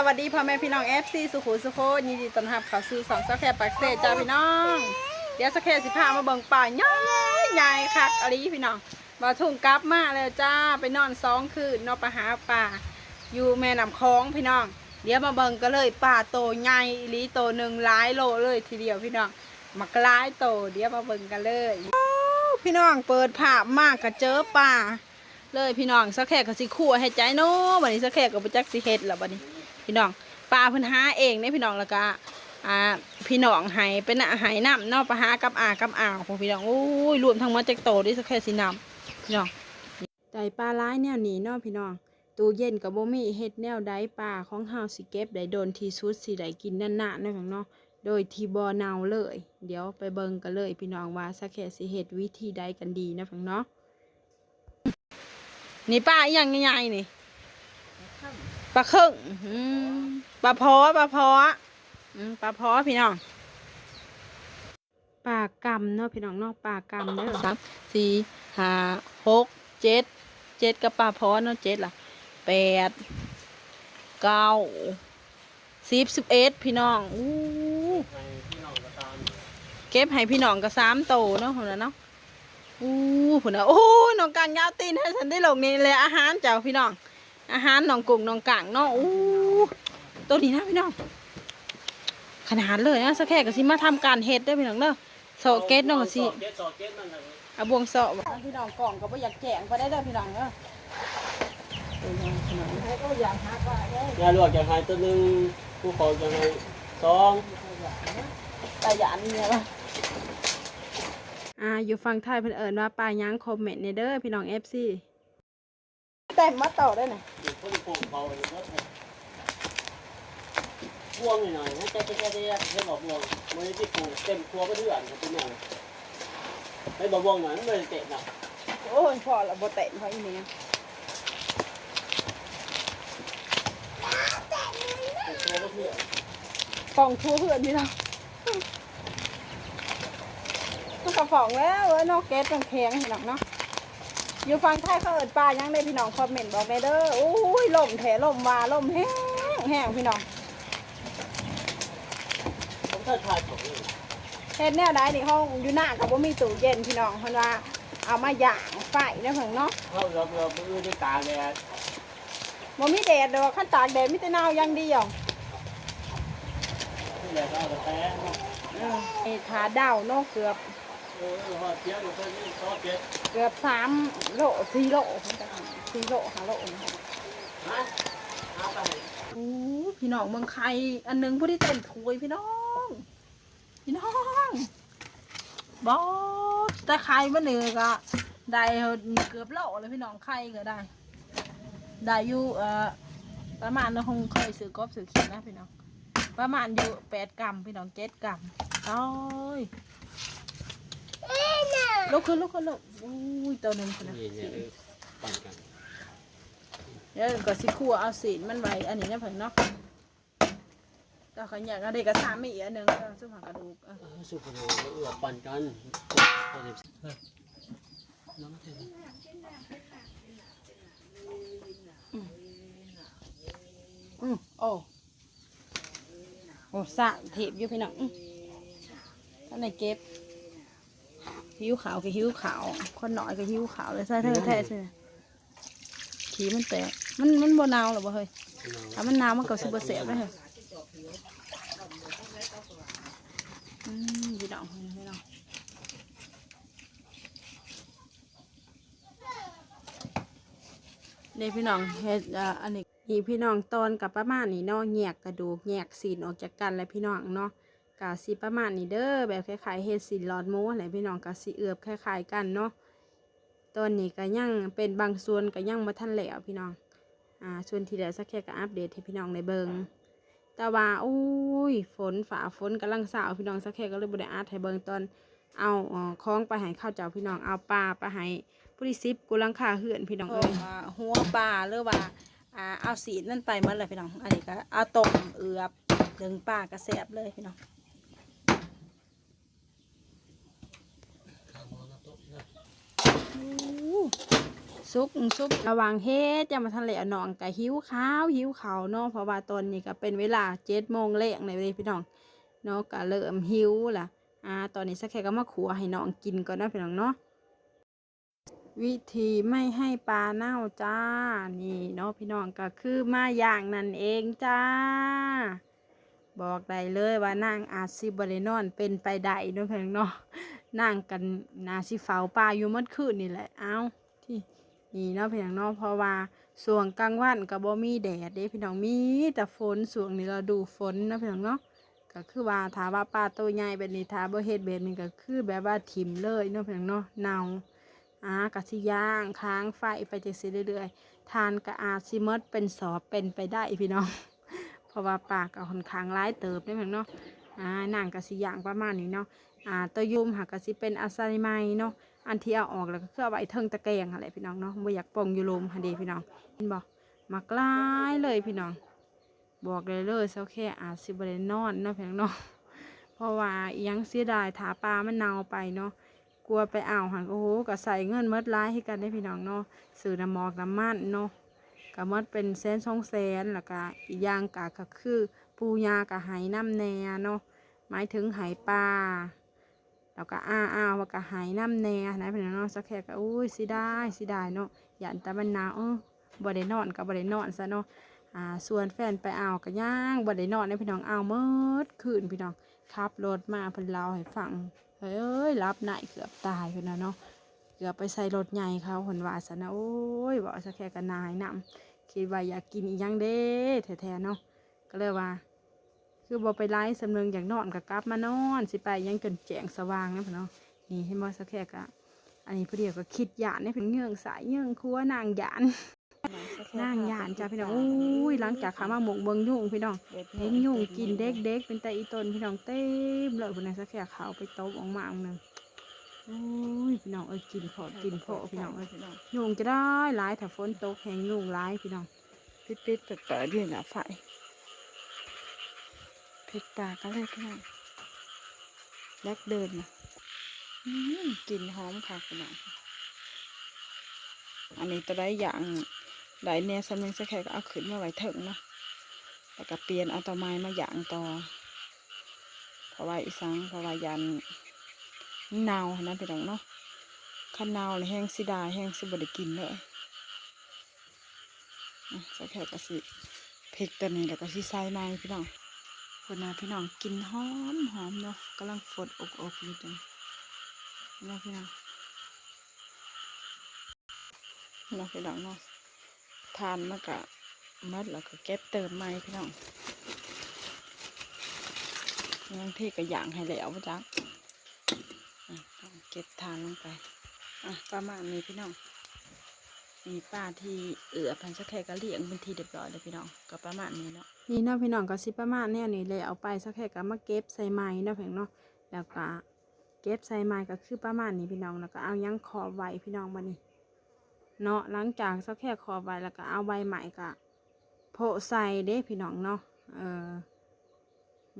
สวัสดีพ่อแม่พี่น้องเอฟซีสุขุมสุโขยินดีต้อนรับเข้าสู่สองสแครปักเซจ้าพี่น้อง เดี๋ยวสแครสิพามาเบิ่งป่าใหญ่ใหญ่คักอะไรพี่น้องบ่ทุ่งกลับมาแล้วจ้าไปนอนสองคืนนอนไปหาป่า อยู่แม่น้ำคลองพี่น้อง เดี๋ยวมาเบิ่งกันเลยป่าโตใหญ่อลีโตหนึ่งหลายโลเลยทีเดียวพี่น้องมักหลายโตเดี๋ยวมาเบิ่งกันเลยอ้พี่น้องเปิดภาพมากก็เจอป่า เลยพี่น้องสักแขกก็สิคั่วให้ใจโน้บัดนี้สักแขกก็บ่จักสิเฮ็ดแล้วบัดนี้ พี่น้องปลาพิ่นหาเองเนี่ยพี่น้องแล้วก็อ่าพี่น้องให้เป็นอาหารน้ำนอกปลาหากับอากับอ่าวพี่น้องโอ้ยรวมทั้งมดจักโตด้วยสักแค่สิน้ำพี่น้องไต่ปลาร้ายแนวนี้นาะพี่น้องตู้เย็นกับโบมีเฮ็ดแนวใดปลาของเฮาสิเก็บได้โดนที่สุดสิได้กินนานๆเนาะพี่น้องนาะโดยทีบ่เนาเลย เดี๋ยวไปเบิ่งกันเลย พี่น้องว่าสักแค่สิเฮ็ดวิธีใดกันดีนะพี่น้องนาะนี่ปลาอีหยังใหญ่ๆนี่ ปลาครึ่งอืมปลาพอปลาพออืมปลาพอพี่น้องปลากำเนาะพี่น้องเนาะปลากำเนาะสามสี่ห้าหกเจ็ดเจ็ดกับปลาพอเนาะเจ็ดล่ะแปดเก้าสิบสิบเอ็ดพี่น้องอู้เก็บให้พี่น้องก็สามโตเนาะคนละเนาะอู้ผุนนะโอ้ยน้องกางยาวตีนให้ฉันได้ลงนี่เลยอาหารเจ้าพี่น้อง อาหารหนองกุ้งหนองกลางเนาะอู้ตัวนี้นะพี่น้องขนาดเลยนะสักแค่ก็สิมาทำการเฮ็ดได้อพี่น้องเนาะโซเกตเนาะก็สิเก็ตสอเก็ตนั่นแหละเอาบวงโซะพี่น้องกล่องก็บ่อยากแจงไปได้เด้อพี่น้องเนาะตัวนี้พี่น้องให้ก็อยากหาว่าเด้อยาลวกจะให้ตัวหนึ่งผู้เขาจะให้สองตาหยานนี่ว่าอ่าอยู่ฝั่งไทยเพิ่นเอิ้นว่าปลายังคอมเมนต์ในเด้อพี่น้อง FC แต่มาต่อได้น่ะอยู่คนปลูกเขาอยู่ก็พวงหน่อยให้เจ๊เจ๊เจ๊เจ๊ให้บอกพวงมันที่ปลูกเต็มครัวก็เถื่อนเป็นอย่างให้บอกพวงหน่อยมันไม่เตะนะโอ้ยพอละบ่เตะเพราะอีนี่เป็นครัวก็เถื่อนฟองทูเพื่อนพี่น้องมันกระฟองแล้วเอ้ยนอกเกตมันแข็งพี่น้องเนาะ อยู่ฟังไทยเขาเอิดปลายังได้พี่น้องคอมเมนต์บอกแม่เด้อโอ้ยลมแถลมวาลมแห้งแห้งพี่น้องผมถ้าทายผมเฮ็ดแนวใดนี่เขาอยู่หน้ากับว่ามีตู้เย็นพี่น้องเพราะว่าเอามาย่างไฟนะเพิ่งเนาะเข้าเราเรามือด้วยตาแดดบ่มีแดดดอกขั้นตากแดดมีแต่หนาวอย่างเดียวที่แดดเราแต่เออไอ้ขาดาวเนาะเกือบ เกือบสามโลสี่โลสี่โลห้าโลนะฮะเอาไปโอ้พี่น้องเมืองไข่อันหนึงผู้ที่เต็มถวยพี่น้อง พี่น้องบอสแต่ไข่มันนี่ก็ได้เกือบโลเลยพี่น้องไข่ก็ได้ ได้อยู่เอ่อประมาณเราคงเคยซื้อกบซื้อขีดนะพี่น้อง ประมาณอยู่แปดกรัมพี่น้องเจ็ดกรัมโอ้ย ลุกขึ้นลุกขึ้นลุกอุ้ยตัวหนึ่งพี่นะนี่เนี่ยปั่นกันเดี๋ยวก็สิคั่วเอาสีนมันไว้อันนี้นะเพิ่นเนาะแต่ขอยากเอาเด็กกระสามอีกอันหนึ่งเอาซึ่งหักกระดูกอะเออสุกโนเอือปั่นกันน้ำเท่าอือโอ้โอ้สะเทปอยู่พี่น้องอื้อท่านไหนเก็บ หิวขาวก็หิวขาวคนหน่อยก็หิวขาวเลยใช่เธอแท้ใช่ไหมขีมันแตกมันมันบนาวหรอบ่เฮ้ยถ้ามันหนาวมันก็สิบเสียบเลยเหรออืมพี่น้องพี่น้องเด็กพี่น้องเฮ็ดอ่าอันนี้นี่พี่น้องตอนกับประมาณนี้เนาะแยกกระดูกแยกสีนออกจากกันแล้วพี่น้องเนาะ กาสิประมาณนี้เด้อแบบคล้ายๆเฮ็ดสีหลอดหมูอะไรพี่น้องกาสิเอือบคล้ายๆกันเนาะตอนนี้ก็ยังเป็นบางส่วนก็ยังบ่ทันแล้วพี่น้องอ่าส่วนที่เหลือสักแค่ก็อัปเดตให้พี่น้องในเบิงแต่ว่าโอ้ยฝนฝ่าฝนกำลังสาวพี่น้องสักแค่ก็เลยบ่ได้อัดให้เบิงตอนเอาเอ่อคล้องไปให้ข้าวเจ้าพี่น้องเอาปลาไปให้ผู้ที่ซิบกูลังคาเหือนพี่น้องเอ้ยหัวปลาหรือว่าอ่าเอาสีนั่นไปหมันเลยพี่น้องอันนี้ก็เอาต้มเอือบดึงปลากระแสบเลยพี่น้อง ซุกซุกระว่างเฮ็ดจะมาทะเลอาน้องกะหิวข้าวหิวข้าวเนาะเพราะว่าตอนนี้ก็เป็นเวลาเจ็ดโมงแลงในเลาพี่น้องเนาะก็เริ่มหิวล่ะอ่าตอนนี้สักแค่ก็มาขัวให้น้องกินก่อนนะพี่น้องเนาะวิธีไม่ให้ปลาเน่าจ้า นี่เนาะพี่น้องก็คือมาอย่างนั่นเองจ้า บอกได้เลยว่านางอาจสิบริโนอนเป็นไปได้เนาะเพียงเนาะ นั่งกันนาสิเฝ้าปลาอยู่เมื่อคืนนี่แหละ เอาที่นี่เนาะเพียงเนาะเพราะว่าส่วงกลางวันก็บบ่มีแดดเด้พี่น้องมีแต่ฝนส่วงนี้เราดูฝนนะพี่น้องเนาะก็คือว่าถาว่าปลาตัวใหญ่แบบนี้ถาบ่เฮ็ดแบบนี้ก็คือแบบว่าถิ่มเลยเนาะพี่น้องเนาะเน่าอ่ากะสิย่างค้างไฟไปจังซี่เรื่อยๆทานก็อาจสิหมดเป็นสอบเป็นไปได้พี่น้อง เพราะว่าปากก็ค่อนข้างร้ายเติบได้เหมือนเนาะอ่านังกะสิย่างประมาณนี้เนาะ อ่าตัวยุมหักกะสิเป็นอาซาลิไมเนาะอันที่เอาออกแล้วก็คือเอาไว้เทิงตะแกรงอะไรพี่น้องเนาะบ่อยากปองอยู่ลมหันเดีพี่น้องเห็นบ่มักลายเลยพี่น้อง บอกเลยเลยเซาแค่อาจสิบ่ได้นอนเนาะพี่น้องเนาะเพราะว่ายังเสียดายถาปลามันเน่าไปเนาะกลัวไปอ่าวหันโอ้โหก็ใส่เงินหมดร้ายให้กันได้พี่น้องเนาะซื้อน้ำมอกน้ำมันเนาะก็หมดเป็นแสนสองแสนแล้วก็อีกอย่างก็ก็คือปูยากับไหน้ำแน่เนาะหมายถึงไหปลา แล้วก็อ้าอ้าวว่าก็ไหน้ำแน่นะพี่น้องสักแค่ก็อุ้ยสิได้สิได้เนาะยันตะมันหนาวเออบ่ได้นอนก็บ่ได้นอนซะเนาะอ่าส่วนแฟนไปอ่าวก็ย่างบ่ได้นอนในพี่น้องอ่าวเมิดคืนพี่น้องขับรถมาเพิ่นเล่าให้ฟังเฮ้ยรับไหนเกือบตายเพิ่นน่ะเนาะเกือบไปใส่รถใหญ่เขาเพิ่นว่าซะนะโอ้ยบอกสักแค่ก็นายนำคิดว่าอยากกินอีหยังเด้แท้ๆเนาะก็เลยว่า คือบ่ไปไล่สำเนึงอยากนอนก็กลับมานอนสิไปยังจนแจ้งสว่างนะพี่น้องนี่เห็นบ่สักแค่กะอันนี้พอดีก็คิดหยานให้เพิ่นเงื่องสายเงื่องครัวนางหยานนางหยานจ้าพี่น้องอุ้ยหลังจากขามาหมกเบิงยุ่งพี่น้องเห็นยุ่งกินเด็กๆเป็นแต่อีตนพี่น้องเต็มเลยพุ่นน่ะสักแค่เขาไปตบออกมาอันหนึงอุ้ยพี่น้องเอ้ยกินพอกินพอพี่น้องเอ้ยยุงจะได้หลายถ้าฝนตกแหงยุงหลายพี่น้องปิดปิดเปิดเปิดด้วยนะไฟ ปิดปากก็เลยพี่น้องแลกเดินนะอืมกลิ่นหอมค่ะพี่น้องอันนี้ตัวได้อย่างได้เนี่ยสำนึงสักแค่ก็เอาขึ้นมาไว้ถึงเนาะแล้วก็เปลี่ยนเอาตัวไม้มาอย่างต่อเพราะว่าอีสังเพราะว่ายันเนานะพี่น้องเนาะขันเนาเลยแห้งสิดาแห้งสิบไดกินเลยสักแค่ก็สิพริกตัวนี้แล้วก็สิใส่ไม้พี่น้อง คนนะพี่น้องกินหอมหอมเนาะกำลังฝดอกอกอยู่จังเนาะพี่น้องเนาะพี่น้องเนาะทานมากะมัดแล้วก็เก็บเติมไม้พี่น้องบางทีก็ย่างให้แล้วจ้ะอะเก็บทานลงไป อะประมาณนี้พี่น้อง มีป้าที่เอือพันสักแค่ก็เลี้ยงเป็นทีเรียบร้อยเลยพี่น้องก็ประมาณนี้เนาะนี่เนาะพี่น้องก็สิประมาณแนวนี้เลยเอาไปสักแค่ก็มาเก็บใส่ไม้เนาะเพียงเนาะแล้วก็เก็บใส่ไม้ก็คือประมาณนี้พี่น้องแล้วก็เอายังขอบไว้พี่น้องมานี่เนาะหลังจากสักแค่ขอบไว้แล้วก็เอาใบใหม่ก็โพะใส่เด้พี่น้องเนาะเออ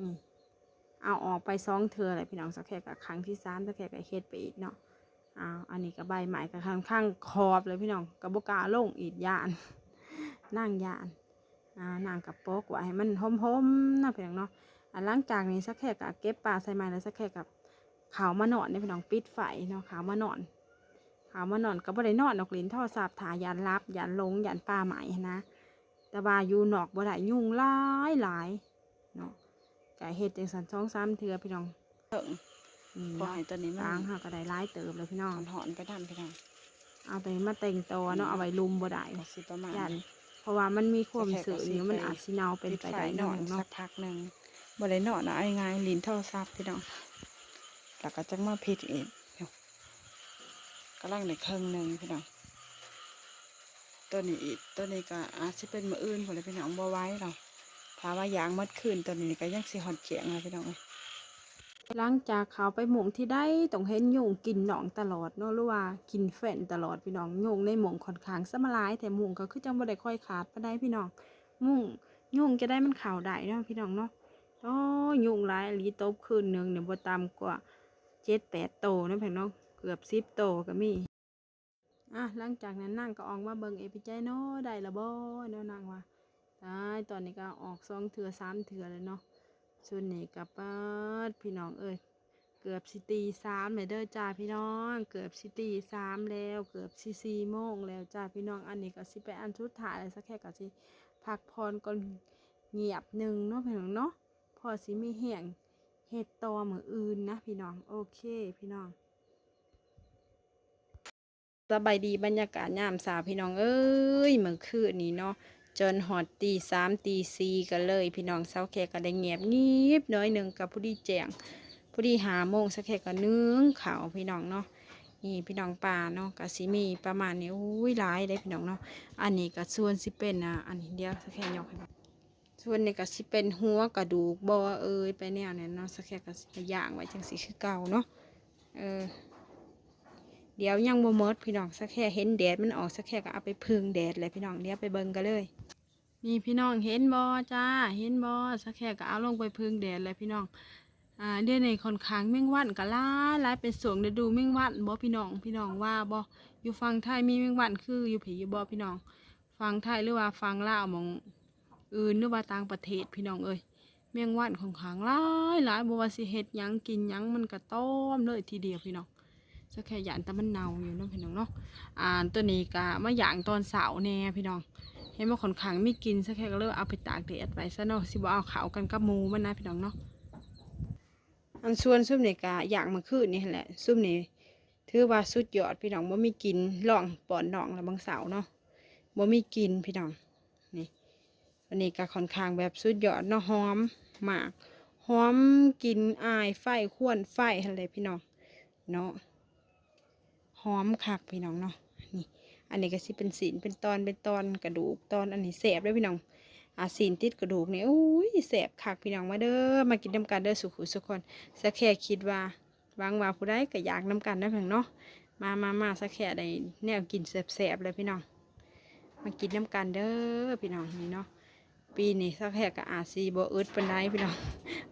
นี่เอาออกไปสองเทือเลยพี่น้องสักแค่กับครั้งที่สามสักแค่กับเฮ็ดไปอีกเนาะ อ้าวอันนี้ก็ใบใหม่ก็ค่อนข้างขอบเลยพี่น้องกระบกาลงอีกยานนั่งยานอ่านางกับโป๊กไว้ให้มันหอมๆนะพี่น้องเนาะอ่าหลังจากนี้สักแค่กับเก็บปลาใส่ไม้แล้วสักแค่กับขาวมานอนเนี่ยพี่น้องปิดไฟเนาะขาวมานอนขาวมานอนก็บ่ได้นอนดอกลิ้นท่อสาบถายันรับยันลงยันปลาไหม่นะแต่ว่าอยู่นอกบ่ได้ยุงหลายหลายเนาะไก่เฮ็ดจังสันสองสามเทือพี่น้องเถิงนี่ พอเนาะให้ตัวนี้มัล้างนหาก็ได้หลายเติบเลยพี่น้องหอนๆไปทำพี่น้องเอาตัวนี้มาแต่งตัวเนาะเอาไว้ลุมบ่ได้ก็สิประมาณยันเพราะว่ามันมีความสักแค่สื่อก็สิอยู่มันไปอาจสิเนาเป็นปิดไปไฟได้นเนาะอนเนาะสักพักหนึ่งบ่ได้นอนนะเอาง่ายๆลิ้นโทรศัพท์พี่น้องแล้วก็จังมาพิดอีกเนาะกำลังในเครื่องหนึ่งพี่น้องตัวนี้อีกตัวนี้ก็อาจจะเป็นมืออื่นคนเลยพี่น้องบ่ไหว้เราถ้าว่ายางมัดคืนตัวนี้ก็ยังสิหอดเจียงเลยพี่น้องเอ้ย หลังจากเขาไปหมงที่ได้ต้องเห็นยุงกินหนองตลอดเนาะหรือว่ากินแฟนตลอดพี่น้องยุงในหมงค่อนข้างสมาหลายแต่หมุงก็คือจังบ่ได้ค่อยขาดปานใดพี่น้องมุงยุงจะได้มันข่าวได้เนาะพี่น้องเนาะโอ้ยยุงหลายลีตบคืนหนึ่งเนี่ยบ่ต่ำกว่า7-8โตนะพี่น้องเกือบ10โตก็มีอะหลังจากนั้นนั่งก็ออกมาเบิ่งเอพิใจโนได้ละบ่เนาะนางว่าได้ตอนนี้ก็ออกสองเถื่อสามเถื่อเลยเนาะ ส่วนนี้ก็เปิดพี่น้องเอ้ยเกือบสิตีสามเลยเด้อจ้าพี่น้อง เกือบสิตีสามแล้ว เกือบสิสี่โมงแล้วจ้าพี่น้องอันนี้ก็สิไปอันสุดท้ายสักแค่ก็สิพักผ่อนก่อนเงียบหนึ่งเนาะพี่น้องเนาะพอสิมีแห้งเฮ็ดต่อมืออื่นนะพี่น้องโอเคพี่น้องสบายดีบรรยากาศยามสาวพี่น้องเอ้ยเมื่อคืนนี้เนาะ จนหอดตีสามตีสี่กันเลย พี่น้องเศร้าแค่ก็ได้เงียบงีบน้อยหนึ่งกับผู้ดีแจงผู้ดีหาโมงสักแค่ก็นึ่งข่าวพี่น้องเนาะนี่พี่น้องป่าเนาะกับสิมีประมาณนี้อุ้ยหลายเลยพี่น้องเนาะอันนี้ก็ส่วนสิเป็นอะอันนี้เดียวสักแค่ยกให้ส่วนนี้ก็สิเป็นหัวกระดูกบอเอ้ยไปแนวเนั้นเนาะสักแค่ก็ย่างไว้จังสีคือเก่าเนาะเออ เดี๋ยวยังบ่มดพี่น้องสักแค่เห็นแดดมันออกสักแค่ก็เอาไปพึ่งแดดเลยพี่น้องเดี๋ยวไปเบิ่งกันเลยนี่พี่น้องเห็นบ่จ้าเห็นบ่สักแค่ก็เอาลงไปพึ่งแดดเลยพี่น้องอ่าเดี๋ยวในค่อนข้างแมงวันก็หลายหลายเป็นสวงฤดูแมงวันบ่พี่น้องพี่น้องว่าบ่อยู่ฝั่งไทยมีแมงวันคืออยู่ผีอยู่บ่พี่น้องฝั่งไทยหรือว่าฝั่งลาวมองอื่นหรือว่าต่างประเทศพี่น้องเอ้ยแมงวันของขางหลายหลายบ่ว่าสิเฮ็ดยังกินยังมันก็ต้มเลยทีเดียวพี่น้อง สักแค่หยานแต่มันเน่าอยู่เนาะพี่น้องเนาะอ่าตัวนี้ก็มาหยางตอนเสาแน่พี่น้องเห็นว่าขนขังไม่กินสักแค่ก็เลยเอาไปตากแดดไว้ซะเนาะสิบ่เอาเขาวกันกับหมูมันนะพี่น้องเนาะอันส่วนซุปนี่ก็หยางมาคืนนี่แหละซุปนี่ถือว่าสุดยอดพี่น้องบ่มีกินลองปอนน้องแล้วบางเสาเนาะบ่มีกินพี่น้องนี่วันนี้ก็ค่อนข้างแบบสุดยอดเนาะหอมมากหอมกินอายไฟควนไฟอะไรพี่น้องเนาะ อมคักพี่น้องเนาะนี่ อันนี้ก็สิเป็นสีนเป็นตอนเป็นตอนกระดูกตอนอันนี้แสบด้วยพี่น้องอาสีนติดกระดูกนี่อุ้ยแสบคักพี่น้องมาเด้อมากินน้ำกันเด้อสุขุสุขคนสักแค่คิดว่าบางว่าผู้ใดก็อยากน้ำกันนะพียงเนาะมามามาสักแค่ได้แนวกินแสบๆเลยพี่น้องมากินน้ำกันเด้อพี่น้องนี่เนาะ ปีนี้สักแค่ก็อาซีบ่อึดปานใดพี่น้อง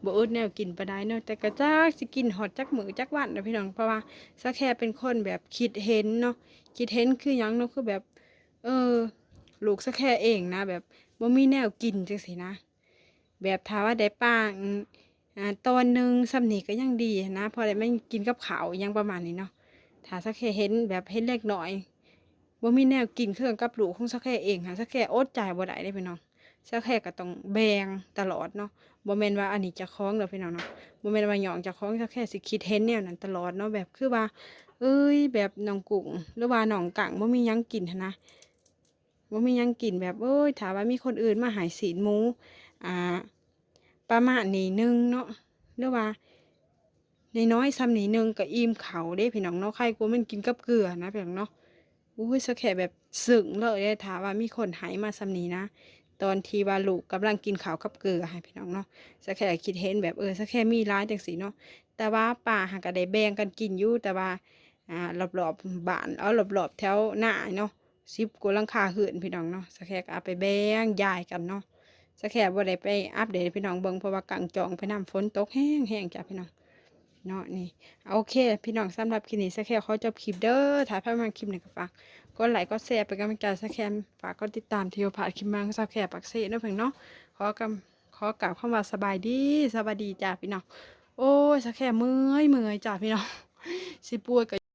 บ่อึดแนวกินปานใดเนาะแต่ก็จักสิกินหอดจักมือจักวันนะพี่น้องเพราะว่าสักแค่เป็นคนแบบคิดเห็นเนาะคิดเห็นคือหยังเนาะคือแบบ เออ ลูกสักแค่เองนะ แบบบ่มีแนวกินจังสินะ แบบถ้าว่าได้ป้าอ่าตอนหนึ่งสำนีก็ยังดีนะพอได้ไม่กินกับข้าวยังประมาณนี้เนาะถ้าสักแค่เห็นแบบเห็นเล็กน้อยบ่มีแนวกินเครื่องกับลูกของสักแค่เองค่ะสักแค่อดใจบ่ได้เด้พี่น้อง สักแค่ก็ต้องแบ่งตลอดเนาะบ่แม่นว่าอันนี้จะคล้องเด้อพี่น้องเนาะบ่แม่นว่าหยองเจากของสักแค่สิคิดเห็นแนวนั้นตลอดเนาะแบบคือว่า เอ้ย แบบน้องกุ้งหรือว่าน้องกังบ่มีหยังกินนนะบ่มีหยังกินแบบเอ้ยถ้าว่ามีคนอื่นมาหายศีลหมูอ่าประมาณนี้หนึงเนาะหรือว่าในน้อยซ้ำนี้หนึงก็อิ่มเขาวเด้พี่น้องเนาะใครกลัวมันกินกับเกลือนะพี่น้องเนาะอุ้ยสักแค่แบบสึงเลยเด้ถ้าว่ามีคนหายมาซ้ำนี้นะ ตอนที่ว่าลูกกำลังกินข้าวกับเกลือให้พี่น้องเนาะสักแค่คิดเห็นแบบเออสักแค่มีร้ายจังสีเนาะแต่ว่าป่าหากก็ได้แบ่งกันกินอยู่แต่ว่าอ่ารอบๆบ้านเอารอบๆแถวหน้าเนาะสิบกว่าหลังคาหือนพี่น้องเนาะสักแค่เอาไปแบ่งยายกันเนาะสักแค่บ่ได้ไปอัปเดตพี่น้องเบิ่งเพราะว่ากังจองไปน้ำฝนตกแห้งแห้งจ้ะพี่น้องเนาะนี่โอเค พี่น้องสำหรับคลิปนี้สักแค่ขอจบคลิปเด้อถ้าพลาดมาคลิปหนี้ก็ฝาก กดไลค์กดแชร์เป็นกำลังใจสักแคมฝากกดติดตามที่ผ่านคลิปมาสักแค่ปักเซ่เนาะเพิ่งเนาะขอกำขอกล่าวคำว่าสบายดีสบายดีจ้าพี่น้องโอ้ยสักแคมเมื่อยเมื่อยจ้าพี่น้องสิป่วยกับ